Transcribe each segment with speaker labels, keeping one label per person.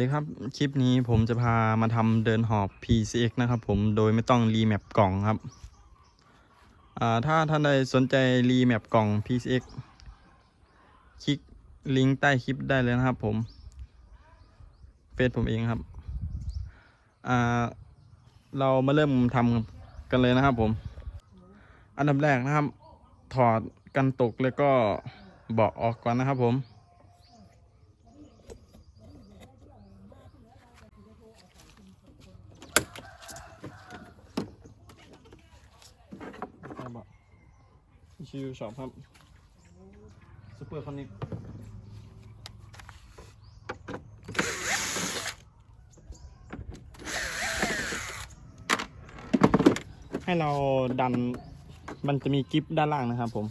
Speaker 1: ดีครับ คลิปนี้ผมจะพามาทำเดินหอบ PCX นะครับผมโดยไม่ต้องรีแมปกล่องครับ ถ้าท่านใดสนใจรีแมปกล่อง PCX คลิกลิงก์ใต้คลิปได้เลยนะครับผมเฟซผมเองครับ เรามาเริ่มทำกันเลยนะครับผม อันดับแรกนะครับ ถอดกันตกแล้วก็เบาะออกก่อนนะครับผม ใช่บอก ชิวสองครับซูเปอร์คอนิกให้เราดันมันจะมีกิฟด้านล่างนะครับผม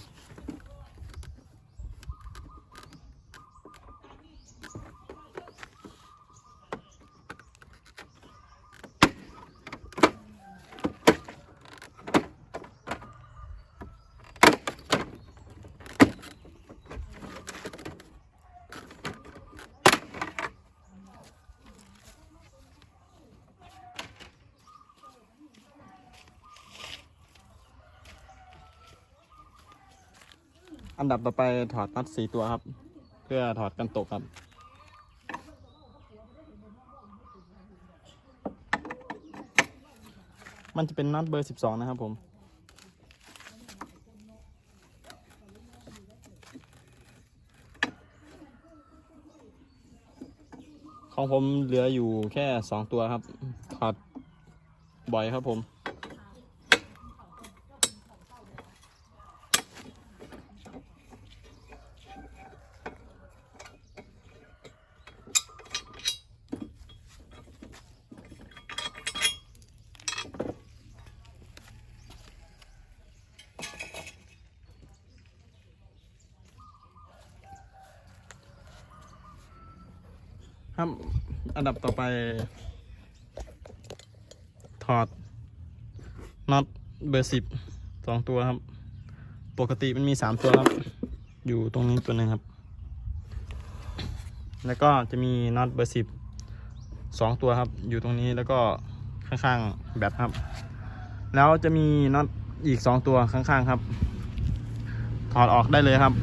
Speaker 1: อันดับต่อไปถอดน็อตสีตัวครับ เพื่อถอดกันตกครับ มันจะเป็นน็อตเบอร์12นะครับผมของผมเหลืออยู่แค่2ตัวครับถอดบ่อยครับผม ครับอันดับต่อไป ถอดน็อตเบอร์สิบสองตัวครับ ปกติมันมีสามตัวครับ อยู่ตรงนี้ตัวหนึ่งครับ แล้วก็จะมีน็อตเบอร์สิบสองตัวครับ อยู่ตรงนี้แล้วก็ข้างๆแบตครับ แล้วจะมีน็อตอีกสองตัวข้างๆครับ ถอดออกได้เลยครับ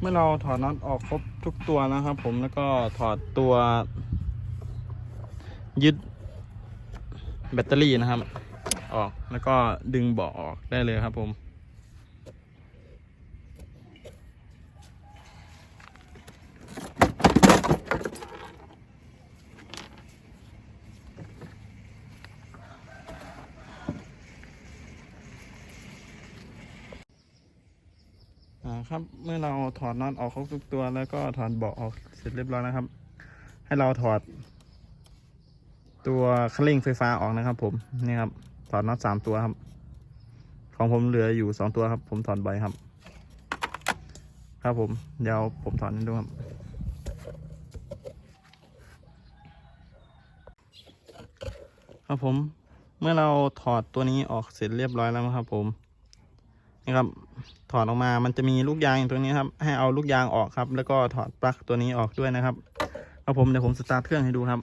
Speaker 1: เมื่อเราถอดน็อตออกครบทุกตัวนะครับ ผมแล้วก็ถอดตัวยึดแบตเตอรี่นะครับ ออกแล้วก็ดึงเบาะออกได้เลยครับผม ครับเมื่อเราถอดน็อตออกครบทุกตัว แล้วก็ถอดเบาะออกเสร็จเรียบร้อยนะครับ ให้เราถอด ตัวคันเร่งไฟฟ้าออกนะครับ ผมนี่ครับถอดน็อตสามตัวครับ ของผมเหลืออยู่สองตัวครับ ผมถอดใบครับ ครับผมเดี๋ยวผมถอดให้ดูครับครับผมเมื่อเราถอดตัวนี้ออกเสร็จเรียบร้อยแล้วครับผม นี่ครับ ถอดออกมา มันจะมีลูกยางตรงนี้ครับ ให้เอาลูกยางออกครับ แล้วก็ถอดปลั๊กตัวนี้ออกด้วยนะครับ เอาผมเดี๋ยวผมสตาร์ทเครื่องให้ดูครับ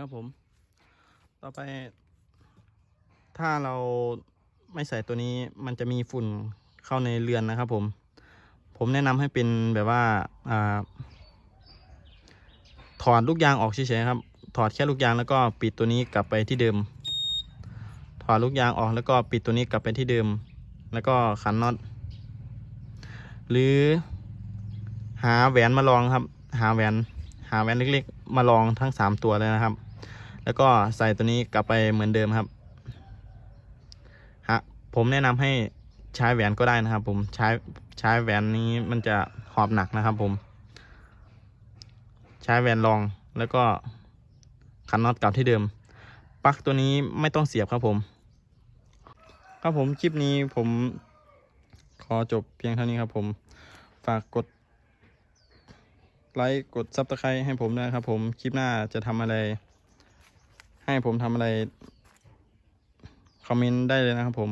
Speaker 1: ครับผม ต่อไป ถ้าเราไม่ใส่ตัวนี้มันจะมีฝุ่นเข้าในเรือนนะครับผม ผมแนะนำให้เป็นแบบว่าอ่าถอดลูกยางออกเฉยๆครับ ถอดแค่ลูกยางแล้วก็ปิดตัวนี้กลับไปที่เดิม ถอดลูกยางออกแล้วก็ปิดตัวนี้กลับไปที่เดิม แล้วก็ขันน็อต หรือหาแหวนมาลองครับ หาแหวน หาแหวนเล็กๆ มาลองทั้งสามตัวเลยนะครับ แล้วก็ใส่ตัวนี้กลับไปเหมือนเดิมครับฮะผมแนะนำให้ใช้แหวนก็ได้นะครับ ผมใช้ใช้แหวนนี้มันจะหอบหนักนะครับ ผม ใช้แหวนรองแล้วก็ขันน็อตกลับที่เดิมปลั๊กตัวนี้ไม่ต้องเสียบครับผม ครับผมคลิปนี้ผมขอจบเพียงเท่านี้ครับผมฝากกดไลค์กดซับสไครต์ให้ผมด้วยครับผม คลิปหน้าจะทำอะไร ให้ผมทำอะไร คอมเมนต์ได้เลยนะครับผม